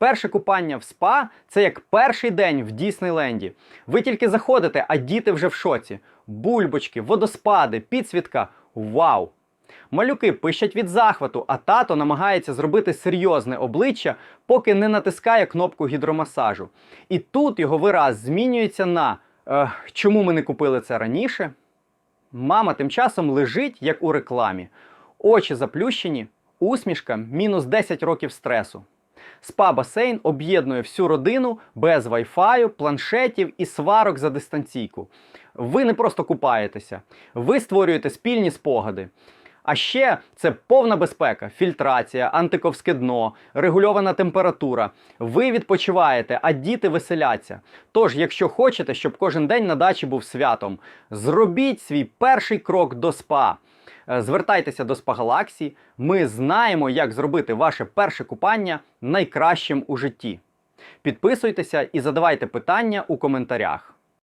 Перше купання в спа це як перший день в Діснейленді. Ви тільки заходите, а діти вже в шоці. Бульбочки, водоспади, підсвітка. Вау! Малюки пищать від захвату, а тато намагається зробити серйозне обличчя, поки не натискає кнопку гідромасажу. І тут його вираз змінюється на е, чому ми не купили це раніше? Мама тим часом лежить, як у рекламі. Очі заплющені, усмішка мінус 10 років стресу. Спа-басейн об'єднує всю родину без вайфаю, планшетів і сварок за дистанційку. Ви не просто купаєтеся, ви створюєте спільні спогади. А ще це повна безпека, фільтрація, антиковське дно, регульована температура. Ви відпочиваєте, а діти веселяться. Тож, якщо хочете, щоб кожен день на дачі був святом, зробіть свій перший крок до спа. Е, Звертайтеся до Спагалаксі. Ми знаємо, як зробити ваше перше купання найкращим у житті. Підписуйтеся і задавайте питання у коментарях.